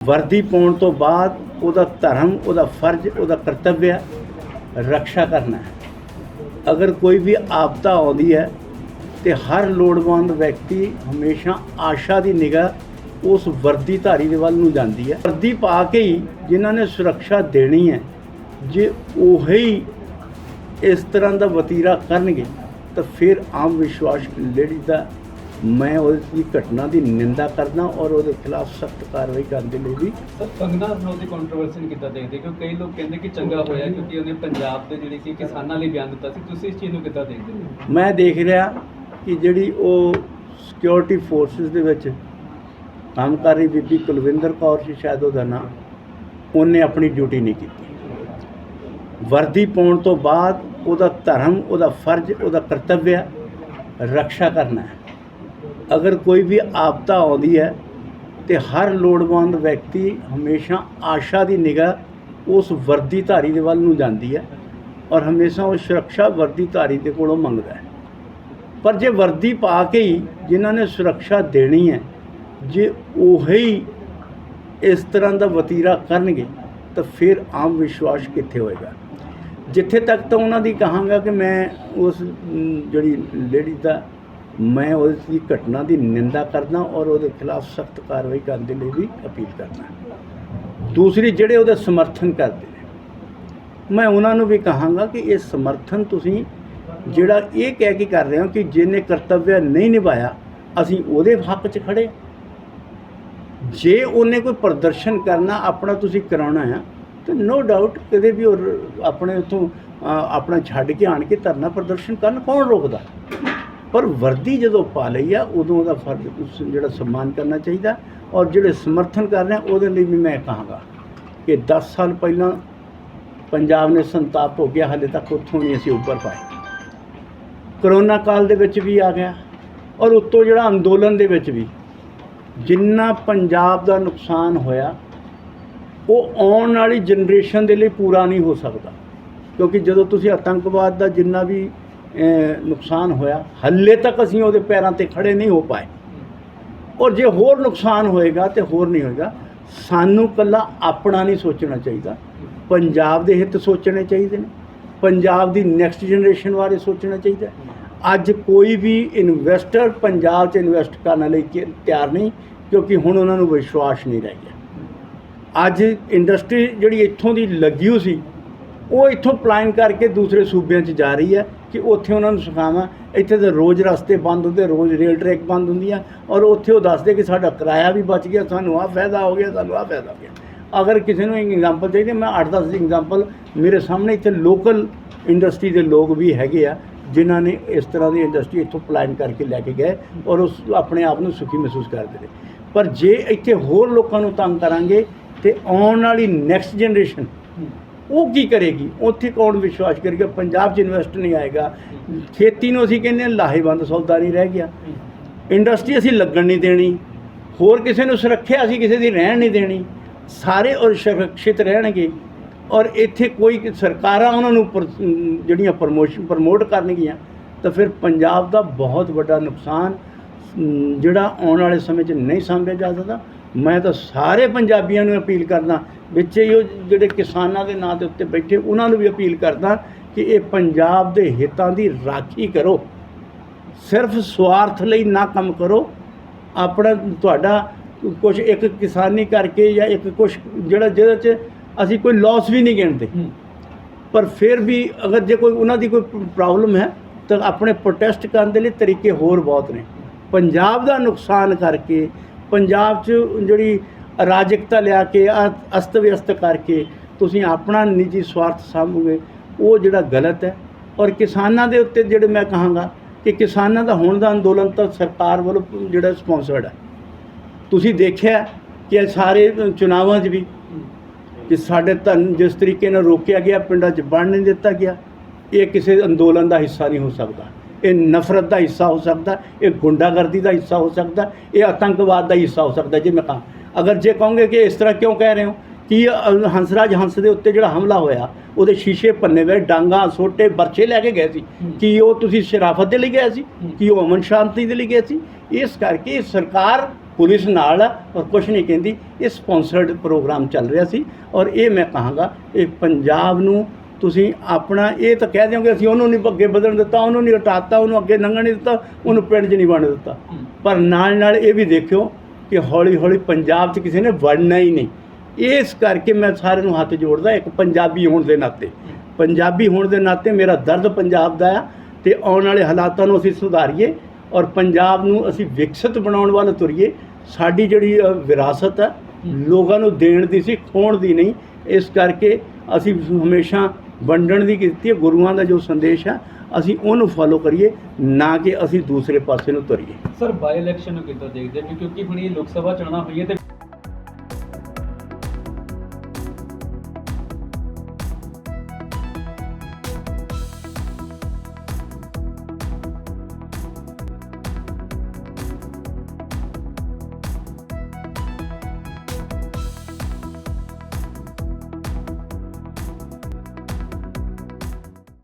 ਵਰਦੀ ਪਾਉਣ ਤੋਂ ਬਾਅਦ ਉਹਦਾ ਧਰਮ, ਉਹਦਾ ਫਰਜ਼, ਉਹਦਾ ਕਰਤੱਵ ਹੈ ਰੱਖਿਆ ਕਰਨਾ ਹੈ। ਅਗਰ ਕੋਈ ਵੀ ਆਪਦਾ ਆਉਂਦੀ ਹੈ ਤੇ ਹਰ ਲੋੜਵੰਦ ਵਿਅਕਤੀ ਹਮੇਸ਼ਾ ਆਸ਼ਾ ਦੀ ਨਿਗਾਹ ਉਸ ਵਰਦੀ ਧਾਰੀ ਦੇ ਵੱਲ ਨੂੰ ਜਾਂਦੀ ਹੈ। ਵਰਦੀ ਪਾ ਕੇ ਹੀ ਜਿਨ੍ਹਾਂ ਨੇ ਸੁਰੱਖਿਆ ਦੇਣੀ ਹੈ, ਜੇ ਉਹੀ ਇਸ ਤਰ੍ਹਾਂ ਦਾ ਵਤੀਰਾ ਕਰਨਗੇ, ਤਾਂ ਫਿਰ ਆਮ ਵਿਸ਼ਵਾਸ ਲੇਡੀ ਦਾ ਮੈਂ ਉਸ ਦੀ ਘਟਨਾ ਦੀ ਨਿੰਦਾ ਕਰਦਾ ਔਰ ਉਹਦੇ ਖਿਲਾਫ ਸਖਤ ਕਾਰਵਾਈ ਕਰਨ ਦੇ ਲਈ ਵੀ ਸਰ ਕੰਗਨਾ ਰਣੌਤ ਦੀ ਕੰਟਰੋਵਰਸੀ ਨੂੰ ਕਿੱਦਾਂ ਦੇਖਦੇ ਕਿਉਂ ਕਈ ਲੋਕ ਕਹਿੰਦੇ ਕਿ ਚੰਗਾ ਹੋਇਆ ਕਿਉਂਕਿ ਉਹਨੇ ਪੰਜਾਬ ਦੇ ਜਿਹੜੇ ਕਿ ਕਿਸਾਨਾਂ ਲਈ ਬਿਆਨ ਦਿੱਤਾ ਸੀ। ਤੁਸੀਂ ਇਸ ਚੀਜ਼ ਨੂੰ ਕਿੱਦਾਂ ਦੇਖਦੇ ਹੋ? ਮੈਂ ਦੇਖ ਰਿਹਾ ਕਿ ਜਿਹੜੀ ਉਹ ਸਿਕਿਉਰਿਟੀ ਫੋਰਸਸ ਦੇ ਵਿੱਚ ਕੰਮ ਕਰ ਰਹੀ ਬੀਬੀ ਕੁਲਵਿੰਦਰ ਕੌਰ ਸੀ ਸ਼ਾਇਦ ਉਹਦਾ ਨਾਂ ਉਹਨੇ ਆਪਣੀ ਡਿਊਟੀ ਨਹੀਂ ਕੀਤੀ। ਵਰਦੀ ਪਾਉਣ ਤੋਂ ਬਾਅਦ ਉਹਦਾ ਧਰਮ ਉਹਦਾ ਫਰਜ਼ ਉਹਦਾ ਕਰਤੱਵ ਹੈ ਰੱਖਿਆ ਕਰਨਾ ਹੈ। ਅਗਰ ਕੋਈ ਵੀ ਆਪਦਾ ਆਉਂਦੀ ਹੈ ਤੇ ਹਰ ਲੋੜਵੰਦ ਵਿਅਕਤੀ ਹਮੇਸ਼ਾ ਆਸ਼ਾ ਦੀ ਨਿਗਾਹ ਉਸ ਵਰਦੀ ਧਾਰੀ ਦੇ ਵੱਲ ਨੂੰ ਜਾਂਦੀ ਹੈ ਔਰ ਹਮੇਸ਼ਾ ਉਹ ਸੁਰੱਖਿਆ ਵਰਦੀ ਧਾਰੀ ਦੇ ਕੋਲੋਂ ਮੰਗਦਾ ਹੈ। ਪਰ ਜੇ ਵਰਦੀ ਪਾ ਕੇ ਹੀ ਜਿਨ੍ਹਾਂ ਨੇ ਸੁਰੱਖਿਆ ਦੇਣੀ ਹੈ, ਜੇ ਉਹੀ ਇਸ ਤਰ੍ਹਾਂ ਦਾ ਵਤੀਰਾ ਕਰਨਗੇ, ਤਾਂ ਫਿਰ ਆਮ ਵਿਸ਼ਵਾਸ ਕਿੱਥੇ ਹੋਏਗਾ? ਜਿੱਥੇ ਤੱਕ ਤਾਂ ਉਹਨਾਂ ਦੀ ਕਹਾਂਗਾ ਕਿ ਮੈਂ ਉਸ ਜਿਹੜੀ ਲੇਡੀ ਦਾ ਮੈਂ ਉਸ ਦੀ ਘਟਨਾ ਦੀ ਨਿੰਦਾ ਕਰਦਾ ਔਰ ਉਹਦੇ ਖਿਲਾਫ ਸਖਤ ਕਾਰਵਾਈ ਕਰਨ ਦੇ ਲਈ ਵੀ ਅਪੀਲ ਕਰਦਾ। ਦੂਸਰੀ, ਜਿਹੜੇ ਉਹਦਾ ਸਮਰਥਨ ਕਰਦੇ ਨੇ, ਮੈਂ ਉਹਨਾਂ ਨੂੰ ਵੀ ਕਹਾਂਗਾ ਕਿ ਇਹ ਸਮਰਥਨ ਤੁਸੀਂ ਜਿਹੜਾ ਇਹ ਕਹਿ ਕੇ ਕਰ ਰਹੇ ਹੋ ਕਿ ਜਿਹਨੇ ਕਰਤੱਵ ਨਹੀਂ ਨਿਭਾਇਆ, ਅਸੀਂ ਉਹਦੇ ਹੱਕ 'ਚ ਖੜੇ ਜੇ ਉਹਨੇ ਕੋਈ ਪ੍ਰਦਰਸ਼ਨ ਕਰਨਾ ਆਪਣਾ ਤੁਸੀਂ ਕਰਾਉਣਾ ਆ ਤਾਂ ਨੋ ਡਾਊਟ ਕਦੇ ਵੀ ਉਹ ਆਪਣੇ ਉਥੋਂ ਆਪਣਾ ਛੱਡ ਕੇ ਆਣ ਕੇ ਧਰਨਾ ਪ੍ਰਦਰਸ਼ਨ ਕਰਨ ਕੌਣ ਰੋਕਦਾ? ਪਰ ਵਰਦੀ ਜਦੋਂ ਪਾ ਲਈ ਆ, ਉਦੋਂ ਉਹਦਾ ਫਰਜ਼ ਉਸ ਜਿਹੜਾ ਸਨਮਾਨ ਕਰਨਾ ਚਾਹੀਦਾ ਔਰ ਜਿਹੜੇ ਸਮਰਥਨ ਕਰ ਰਹੇ ਉਹਦੇ ਲਈ ਵੀ ਮੈਂ ਕਹਾਂਗਾ ਕਿ 10 ਸਾਲ ਪਹਿਲਾਂ ਪੰਜਾਬ ਨੇ ਸੰਤਾਪ ਹੋ ਗਿਆ, ਹਾਲੇ ਤੱਕ ਉੱਥੋਂ ਨਹੀਂ ਅਸੀਂ ਉੱਪਰ ਪਾਏ। ਕਰੋਨਾ ਕਾਲ ਦੇ ਵਿੱਚ ਵੀ ਆ ਗਿਆ ਔਰ ਉੱਤੋਂ ਜਿਹੜਾ ਅੰਦੋਲਨ ਦੇ ਵਿੱਚ ਵੀ ਜਿੰਨਾ ਪੰਜਾਬ ਦਾ ਨੁਕਸਾਨ ਹੋਇਆ, ਉਹ ਆਉਣ ਵਾਲੀ ਜਨਰੇਸ਼ਨ ਦੇ ਲਈ ਪੂਰਾ ਨਹੀਂ ਹੋ ਸਕਦਾ। ਕਿਉਂਕਿ ਜਦੋਂ ਤੁਸੀਂ ਆਤੰਕਵਾਦ ਦਾ ਜਿੰਨਾ ਵੀ ਨੁਕਸਾਨ ਹੋਇਆ। ਹੱਲੇ ਤੱਕ ਅਸੀਂ ਉਹਦੇ ਪੈਰਾਂ ਤੇ ਖੜੇ ਨਹੀਂ ਹੋ ਪਾਏ। ਔਰ ਜੇ ਹੋਰ ਨੁਕਸਾਨ ਹੋਏਗਾ ਤੇ ਹੋਰ ਨਹੀਂ ਹੋਏਗਾ। ਸਾਨੂੰ ਕੱਲਾ ਆਪਣਾ ਨਹੀਂ ਸੋਚਣਾ ਚਾਹੀਦਾ। ਪੰਜਾਬ ਦੇ ਹਿੱਤ ਸੋਚਣੇ ਚਾਹੀਦੇ ਨੇ। ਪੰਜਾਬ ਦੀ ਨੈਕਸਟ ਜਨਰੇਸ਼ਨ ਬਾਰੇ ਸੋਚਣਾ ਚਾਹੀਦਾ ਅੱਜ ਕੋਈ ਵੀ ਇਨਵੈਸਟਰ ਪੰਜਾਬ 'ਚ ਇਨਵੈਸਟ ਕਰਨ ਲਈ ਕਿ- ਤਿਆਰ ਨਹੀਂ, ਕਿਉਂਕਿ ਹੁਣ ਉਹਨਾਂ ਨੂੰ ਵਿਸ਼ਵਾਸ ਨਹੀਂ ਰਹਿ ਗਿਆ। ਅੱਜ ਇੰਡਸਟਰੀ ਜਿਹੜੀ ਇੱਥੋਂ ਦੀ ਲੱਗੀ ਸੀ ਉਹ ਇੱਥੋਂ ਪਲਾਇਨ ਕਰਕੇ ਦੂਸਰੇ ਸੂਬਿਆਂ 'ਚ ਜਾ ਰਹੀ ਹੈ ਕਿ ਉੱਥੇ ਉਹਨਾਂ ਨੂੰ ਸਿਖਾਵਾਂ। ਇੱਥੇ ਤਾਂ ਰੋਜ਼ ਰਸਤੇ ਬੰਦ ਹੁੰਦੇ, ਰੋਜ਼ ਰੇਲ ਟਰੈਕ ਬੰਦ ਹੁੰਦੀਆਂ ਔਰ ਉੱਥੇ ਉਹ ਦੱਸਦੇ ਕਿ ਸਾਡਾ ਕਿਰਾਇਆ ਵੀ ਬਚ ਗਿਆ, ਸਾਨੂੰ ਆਹ ਫਾਇਦਾ ਹੋ ਗਿਆ, ਸਾਨੂੰ ਆਹ ਫਾਇਦਾ ਹੋ ਗਿਆ। ਅਗਰ ਕਿਸੇ ਨੂੰ ਇੱਕ ਐਗਜ਼ਾਮਪਲ ਚਾਹੀਦੀ, ਮੈਂ 8-10 ਐਗਜ਼ਾਮਪਲ ਮੇਰੇ ਸਾਹਮਣੇ ਇੱਥੇ ਲੋਕਲ ਇੰਡਸਟਰੀ ਦੇ ਲੋਕ ਵੀ ਹੈਗੇ ਆ, ਜਿਨ੍ਹਾਂ ਨੇ ਇਸ ਤਰ੍ਹਾਂ ਦੀ ਇੰਡਸਟਰੀ ਇੱਥੋਂ ਪਲਾਨ ਕਰਕੇ ਲੈ ਕੇ ਗਏ ਔਰ ਉਸ ਆਪਣੇ ਆਪ ਨੂੰ ਸੁਖੀ ਮਹਿਸੂਸ ਕਰਦੇ ਨੇ। ਪਰ ਜੇ ਇੱਥੇ ਹੋਰ ਲੋਕਾਂ ਨੂੰ ਤੰਗ ਕਰਾਂਗੇ ਤੇ ਆਉਣ ਵਾਲੀ ਨੈਕਸਟ ਜਨਰੇਸ਼ਨ ਉਹ ਕੀ ਕਰੇਗੀ? ਉੱਥੇ ਕੌਣ ਵਿਸ਼ਵਾਸ ਕਰੇਗਾ? ਪੰਜਾਬ 'ਚ ਇਨਵੈਸਟ ਨਹੀਂ ਆਏਗਾ। ਖੇਤੀ ਨੂੰ ਅਸੀਂ ਕਹਿੰਦੇ ਹਾਂ ਲਾਹੇਵੰਦ ਸੌਦਾ ਨਹੀਂ ਰਹਿ ਗਿਆ। ਇੰਡਸਟਰੀ ਅਸੀਂ ਲੱਗਣ ਨਹੀਂ ਦੇਣੀ। ਹੋਰ ਕਿਸੇ ਨੂੰ ਸੁਰੱਖਿਆ ਅਸੀਂ ਕਿਸੇ ਦੀ ਰਹਿਣ ਨਹੀਂ ਦੇਣੀ। ਸਾਰੇ ਔਰ ਸੁਰੱਖਿਅਤ ਰਹਿਣਗੇ। ਔਰ ਇੱਥੇ ਕੋਈ ਸਰਕਾਰਾਂ ਉਹਨਾਂ ਨੂੰ ਪਰ- ਜਿਹੜੀਆਂ ਪ੍ਰਮੋਸ਼ਨ ਪ੍ਰਮੋਟ ਕਰਨਗੀਆਂ, ਤਾਂ ਫਿਰ ਪੰਜਾਬ ਦਾ ਬਹੁਤ ਵੱਡਾ ਨੁਕਸਾਨ ਜਿਹੜਾ ਆਉਣ ਵਾਲੇ ਸਮੇਂ 'ਚ ਨਹੀਂ ਸਾਂਭਿਆ ਜਾ ਸਕਦਾ। ਮੈਂ ਤਾਂ ਸਾਰੇ ਪੰਜਾਬੀਆਂ ਨੂੰ ਅਪੀਲ ਕਰਦਾ ਵਿੱਚ ਹੀ ਉਹ ਜਿਹੜੇ ਕਿਸਾਨਾਂ ਦੇ ਨਾਂ ਦੇ ਉੱਤੇ ਬੈਠੇ ਉਹਨਾਂ ਨੂੰ ਵੀ ਅਪੀਲ ਕਰਦਾ ਕਿ ਇਹ ਪੰਜਾਬ ਦੇ ਹਿੱਤਾਂ ਦੀ ਰਾਖੀ ਕਰੋ। ਸਿਰਫ ਸਵਾਰਥ ਲਈ ਨਾ ਕੰਮ ਕਰੋ। ਆਪਣਾ ਤੁਹਾਡਾ ਕੁਝ ਇੱਕ ਕਿਸਾਨੀ ਕਰਕੇ ਜਾਂ ਇੱਕ ਕੁਝ ਜਿਹੜਾ ਜਿਹਦੇ 'ਚ ਅਸੀਂ ਕੋਈ ਲਾਸ ਵੀ ਨਹੀਂ ਗਿਣਦੇ। ਪਰ ਫਿਰ ਵੀ ਅਗਰ ਜੇ ਕੋਈ ਉਹਨਾਂ ਦੀ ਕੋਈ ਪ੍ਰੋਬਲਮ ਹੈ ਤਾਂ ਆਪਣੇ ਪ੍ਰੋਟੈਸਟ ਕਰਨ ਦੇ ਲਈ ਤਰੀਕੇ ਹੋਰ ਬਹੁਤ ਨੇ। ਪੰਜਾਬ ਦਾ ਨੁਕਸਾਨ ਕਰਕੇ ਪੰਜਾਬ 'ਚ ਜਿਹੜੀ ਅਰਾਜਕਤਾ ਲਿਆ ਕੇ ਅਸਤ ਵਿਅਸਤ ਕਰਕੇ ਤੁਸੀਂ ਆਪਣਾ ਨਿੱਜੀ ਸਵਾਰਥ ਸਾਂਭੋਗੇ, ਉਹ ਜਿਹੜਾ ਗਲਤ ਹੈ। ਔਰ ਕਿਸਾਨਾਂ ਦੇ ਉੱਤੇ ਜਿਹੜੇ ਮੈਂ ਕਹਾਂਗਾ ਕਿ ਕਿਸਾਨਾਂ ਦਾ ਹੁਣ ਦਾ ਅੰਦੋਲਨ ਤਾਂ ਸਰਕਾਰ ਵੱਲੋਂ ਜਿਹੜਾ ਸਪਾਂਸਰਡ ਹੈ। ਤੁਸੀਂ ਦੇਖਿਆ ਕਿ ਇਹ ਸਾਰੇ ਚੁਣਾਵਾਂ 'ਚ ਵੀ ਕਿ ਸਾਡੇ ਧਨ ਜਿਸ ਤਰੀਕੇ ਨਾਲ ਰੋਕਿਆ ਗਿਆ, ਪਿੰਡਾਂ 'ਚ ਬਣ ਨਹੀਂ ਦਿੱਤਾ ਗਿਆ, ਇਹ ਕਿਸੇ ਅੰਦੋਲਨ ਦਾ ਹਿੱਸਾ ਨਹੀਂ ਹੋ ਸਕਦਾ। ਇਹ ਨਫ਼ਰਤ ਦਾ ਹਿੱਸਾ ਹੋ ਸਕਦਾ ਇਹ ਗੁੰਡਾਗਰਦੀ ਦਾ ਹਿੱਸਾ ਹੋ ਸਕਦਾ ਇਹ ਆਤੰਕਵਾਦ ਦਾ ਹਿੱਸਾ ਹੋ ਸਕਦਾ ਜੇ ਮੈਂ ਕਹਾਂ। ਅਗਰ ਜੇ ਕਹੋਗੇ ਕਿ ਇਸ ਤਰ੍ਹਾਂ ਕਿਉਂ ਕਹਿ ਰਹੇ ਹੋ ਕਿ ਹੰਸਰਾਜ ਹੰਸ ਦੇ ਉੱਤੇ ਜਿਹੜਾ ਹਮਲਾ ਹੋਇਆ ਉਹਦੇ ਸ਼ੀਸ਼ੇ ਭੰਨੇ ਹੋਏ ਡਾਂਗਾ ਸੋਟੇ ਬਰਛੇ ਲੈ ਕੇ ਗਏ ਸੀ। ਕੀ ਉਹ ਤੁਸੀਂ ਸ਼ਰਾਫਤ ਦੇ ਲਈ ਗਏ ਸੀ? ਕੀ ਉਹ ਅਮਨ ਸ਼ਾਂਤੀ ਦੇ ਲਈ ਗਏ ਸੀ? ਇਸ ਕਰਕੇ ਸਰਕਾਰ ਪੁਲਿਸ ਨਾਲ ਔਰ ਕੁਝ ਨਹੀਂ ਕਹਿੰਦੀ ਇਹ ਸਪਾਂਸਰਡ ਪ੍ਰੋਗਰਾਮ ਚੱਲ ਰਿਹਾ ਸੀ। ਔਰ ਇਹ ਮੈਂ ਕਹਾਂਗਾ ਇਹ ਪੰਜਾਬ ਨੂੰ ਤੁਸੀਂ ਆਪਣਾ ਇਹ ਤਾਂ ਕਹਿ ਦਿਓਗੇ ਅਸੀਂ ਉਹਨੂੰ ਨਹੀਂ ਅੱਗੇ ਵਧਣ ਦਿੱਤਾ ਉਹਨੂੰ ਨਹੀਂ ਹਟਾਤਾ ਉਹਨੂੰ ਅੱਗੇ ਲੰਘਣ ਨਹੀਂ ਦਿੱਤਾ ਉਹਨੂੰ ਪਿੰਡ 'ਚ ਨਹੀਂ ਵੜਨ ਦਿੱਤਾ। ਪਰ ਨਾਲ ਨਾਲ ਇਹ ਵੀ ਦੇਖਿਓ ਕਿ ਹੌਲੀ ਹੌਲੀ ਪੰਜਾਬ 'ਚ ਕਿਸੇ ਨੇ ਵੜਨਾ ਹੀ ਨਹੀਂ। ਇਸ ਕਰਕੇ ਮੈਂ ਸਾਰਿਆਂ ਨੂੰ ਹੱਥ ਜੋੜਦਾ ਇੱਕ ਪੰਜਾਬੀ ਹੋਣ ਦੇ ਨਾਤੇ। ਪੰਜਾਬੀ ਹੋਣ ਦੇ ਨਾਤੇ ਮੇਰਾ ਦਰਦ ਪੰਜਾਬ ਦਾ ਆ ਤੇ ਆਉਣ ਵਾਲੇ ਹਾਲਾਤਾਂ ਨੂੰ ਅਸੀਂ ਸੁਧਾਰੀਏ ਔਰ ਪੰਜਾਬ ਨੂੰ ਅਸੀਂ ਵਿਕਸਿਤ ਬਣਾਉਣ ਵੱਲ ਤੁਰੀਏ। ਸਾਡੀ ਜਿਹੜੀ ਵਿਰਾਸਤ ਹੈ। ਲੋਕਾਂ ਨੂੰ ਦੇਣ ਦੀ ਸੀ ਖੋਣ ਦੀ ਨਹੀਂ। ਇਸ ਕਰਕੇ ਅਸੀਂ ਹਮੇਸ਼ਾ ਵੰਡਣ ਦੀ ਕੀਤੀ ਹੈ, ਗੁਰੂਆਂ ਦਾ ਜੋ ਸੰਦੇਸ਼ ਹੈ, ਅਸੀਂ ਉਹਨੂੰ ਫੋਲੋ ਕਰੀਏ, ਨਾ ਕਿ ਅਸੀਂ ਦੂਸਰੇ ਪਾਸੇ ਨੂੰ ਤੁਰੀਏ ਸਰ ਬਾਈ ਇਲੈਕਸ਼ਨ ਨੂੰ ਕਿੱਦਾਂ ਦੇਖਦੇ ਹੋ? ਕਿਉਂਕਿ ਹੁਣ ਇਹ ਲੋਕ ਸਭਾ ਚੋਣਾਂ ਹੋਈਆਂ ਤੇ